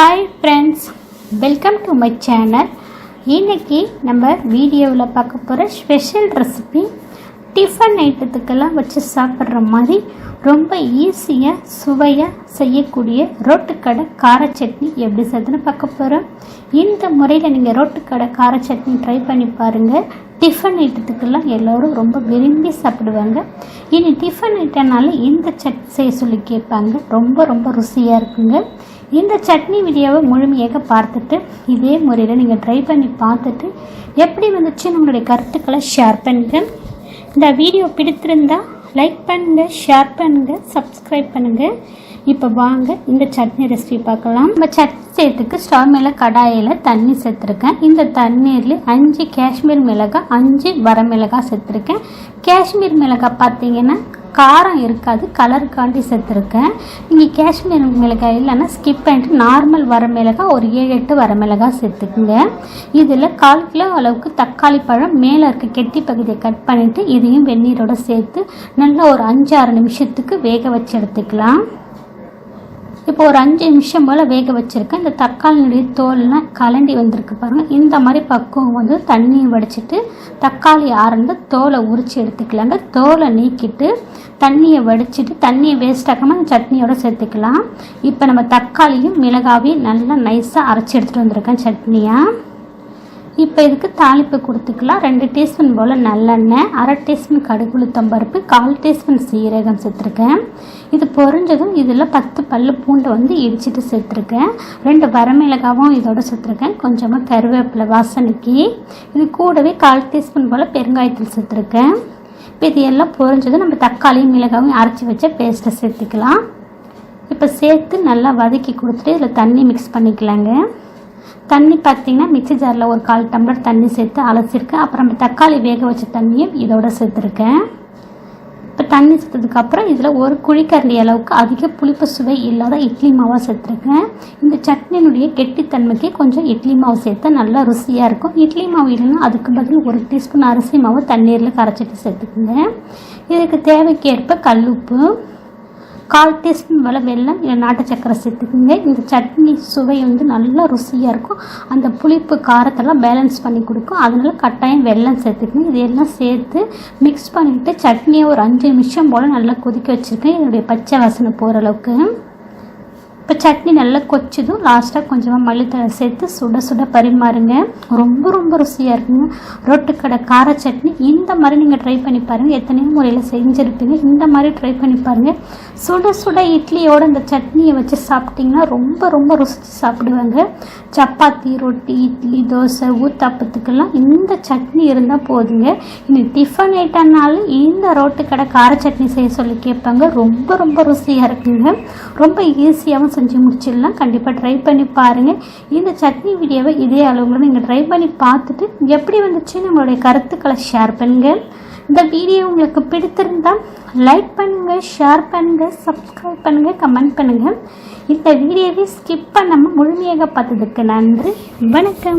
Hi friends welcome to my channel இன்றைக்கி நம்ம வீடியோவில் பார்க்க போகிற ஸ்பெஷல் ரெசிபி டிஃபன் ஐட்டத்துக்கெல்லாம் வச்சு சாப்பிட்ற மாதிரி ரொம்ப ஈஸியாக சுவையாக செய்யக்கூடிய ரோட்டுக்கடை கார சட்னி எப்படி செய்யுதுன்னு பார்க்க போகிறோம் இந்த முறையில் நீங்கள் ரோட்டுக்கடை கார சட்னி ட்ரை பண்ணி பாருங்கள் டிஃபன் ஐட்டத்துக்கெல்லாம் எல்லோரும் ரொம்ப விரும்பி சாப்பிடுவாங்க. இனி டிஃபன் ஐட்டம்னால இந்த சட் செய்ய சொல்லி கேட்பாங்க. ரொம்ப ரொம்ப ருசியாக இருக்குங்க. இந்த சட்னி வீடியோவை முழுமையாக பார்த்துட்டு இதே முறையில் நீங்கள் ட்ரை பண்ணி பார்த்துட்டு எப்படி வந்துச்சு நம்மளுடைய கருத்துக்களை ஷேர் பண்ணுங்கள் இந்த வீடியோ பிடித்திருந்தால் லைக் பண்ணுங்கள் ஷேர் பண்ணுங்கள் சப்ஸ்கிரைப் பண்ணுங்கள் இப்போ வாங்க இந்த சட்னி ரெசிபி பார்க்கலாம். நம்ம சட்னி செய்யறதுக்கு ஸ்டவ் மேலே கடாயில் தண்ணி சேர்த்துருக்கேன். இந்த தண்ணீரில் அஞ்சு காஷ்மீர் மிளகாய் அஞ்சு வரமிளகாய் சேர்த்துருக்கேன். காஷ்மீர் மிளகாய் பார்த்தீங்கன்னா காரம் இருக்காது கலருக்காண்டி சேர்த்துருக்கேன். நீங்கள் காஷ்மீர் மிளகாய் இல்லைன்னா ஸ்கிப் பண்ணிட்டு நார்மல் வர மிளகாய் ஒரு ஏழு எட்டு வர மிளகாய் சேர்த்துக்குங்க. இதில் கால் கிலோ அளவுக்கு தக்காளி பழம் மேலே இருக்க கெட்டி பகுதியை கட் பண்ணிவிட்டு இதையும் வெந்நீரோடு சேர்த்து நல்லா ஒரு அஞ்சு ஆறு நிமிஷத்துக்கு வேக வச்சு எடுத்துக்கலாம். இப்போ ஒரு அஞ்சு நிமிஷம் போல் வேக வச்சுருக்கேன். இந்த தக்காளினுடைய தோல்லாம் கலண்டி வந்திருக்கு பாருங்கள் இந்த மாதிரி பக்குவம் வந்து தண்ணியை வடிச்சிட்டு தக்காளி ஆறந்து தோலை உரித்து எடுத்துக்கலாங்க. தோலை நீக்கிட்டு தண்ணியை வடிச்சிட்டு தண்ணியை வேஸ்ட் அந்த சட்னியோட சேர்த்துக்கலாம். இப்போ நம்ம தக்காளியும் மிளகாவையும் நல்லா நைஸாக அரைச்சி எடுத்துகிட்டு வந்திருக்கேன் சட்னியாக இப்போ இதுக்கு தாளிப்பு கொடுத்துக்கலாம். ரெண்டு டீஸ்பூன் போல் நல்லெண்ணெய் அரை டீஸ்பூன் கடுகுளுத்தம்பருப்பு பருப்பு கால் டீஸ்பூன் சீரகம் சேர்த்துருக்கேன். இது பொரிஞ்சதும் இதில் பத்து பல்லு பூண்டை வந்து இடிச்சிட்டு சேர்த்துருக்கேன். ரெண்டு வரமிளகாவும் இதோட சேர்த்துருக்கேன். கொஞ்சமாக கருவேப்பிலை வாசனைக்கு. இது கூடவே கால் டீஸ்பூன் போல் பெருங்காயத்தில் சேர்த்துருக்கேன். இப்போ இது எல்லாம் பொரிஞ்சதும் நம்ம தக்காளியும் மிளகாவும் அரைச்சி வச்ச பேஸ்ட்டை சேர்த்துக்கலாம். இப்போ சேர்த்து நல்லா வதக்கி கொடுத்துட்டு இதில் தண்ணி மிக்ஸ் பண்ணிக்கலாங்க. தண்ணி பார்த்தீங்கன்னா மிக்சி ஜாரில் ஒரு கால் டம்ளர் தண்ணி சேர்த்து அலசிருக்கேன் அப்புறம் தக்காளி வேக வச்ச தண்ணியும் இதோட சேர்த்துருக்கேன். இப்போ தண்ணி சேர்த்ததுக்கப்புறம் இதில் ஒரு குழிக்கரண்டி அளவுக்கு அதிக புளிப்பு சுவை இல்லாத இட்லி மாவாக சேர்த்துருக்கேன். இந்த சட்னியினுடைய கெட்டித்தன்மைக்கு கொஞ்சம் இட்லி மாவு சேர்த்தா நல்லா ருசியாக இருக்கும். இட்லி மாவு இல்லைன்னா அதுக்கு பதில் ஒரு டீஸ்பூன் அரிசி மாவு தண்ணீரில் கரைச்சிட்டு சேர்த்துக்குங்க. இதுக்கு தேவைக்கேற்ப கல்லுப்பு கால் டீஸ்பூன் வில வெல்லம் இல்லை நாட்டு சக்கரை சேர்த்துக்குங்க. இந்த சட்னி சுவை வந்து நல்லா ருசியாக இருக்கும். அந்த புளிப்பு காரத்தெல்லாம் பேலன்ஸ் பண்ணி கொடுக்கும். அதனால் கட்டாயம் வெல்லம் சேர்த்துக்குங்க. இதெல்லாம் சேர்த்து மிக்ஸ் பண்ணிவிட்டு சட்னியை ஒரு அஞ்சு நிமிஷம் போல் நல்லா கொதிக்க வச்சுருக்கேன். என்னுடைய பச்சை வாசனை போகிற அளவுக்கு. இப்போ சட்னி நல்லா கொச்சதும் லாஸ்ட்டாக கொஞ்சமாக மல்லித்தழை சேர்த்து சுட சுட பரிமாறுங்க. ரொம்ப ரொம்ப ருசியாக இருக்குங்க. ரொட்டுக்கடை கார சட்னி இந்த மாதிரி நீங்கள் ட்ரை பண்ணி பாருங்கள் எத்தனையோ முறையில் செஞ்சுருப்பீங்க. இந்த மாதிரி ட்ரை பண்ணி பாருங்கள் சுட சுட இட்லியோட இந்த சட்னியை வச்சு சாப்பிட்டிங்கன்னா ரொம்ப ரொம்ப ருசித்து சாப்பிடுவாங்க. சப்பாத்தி ரொட்டி இட்லி தோசை ஊத்தாப்பத்துக்கெல்லாம் இந்த சட்னி இருந்தால் போதுங்க. இனி டிஃபன் ஐட்டம்னாலும் இந்த ரோட்டுக்கடை கார சட்னி செய்ய சொல்லி கேட்பாங்க. ரொம்ப ரொம்ப ருசியாக இருக்குங்க. ரொம்ப ஈஸியாகவும் செஞ்சு முடிச்சிடலாம். கண்டிப்பாக ட்ரை பண்ணி பாருங்கள் இந்த சட்னி வீடியோவை இதே அளவுல நீங்கள் ட்ரை பண்ணி பார்த்துட்டு எப்படி வந்துச்சு நம்மளுடைய கருத்துக்களை ஷேர் பண்ணுங்கள் இந்த வீடியோ உங்களுக்கு பிடித்திருந்தால் லைக் பண்ணுங்கள் ஷேர் பண்ணுங்கள் சப்ஸ்கிரைப் பண்ணுங்கள் கமெண்ட் பண்ணுங்கள் இந்த வீடியோவை ஸ்கிப் பண்ணாமல் முழுமையாக பார்த்ததுக்கு நன்றி. வணக்கம்.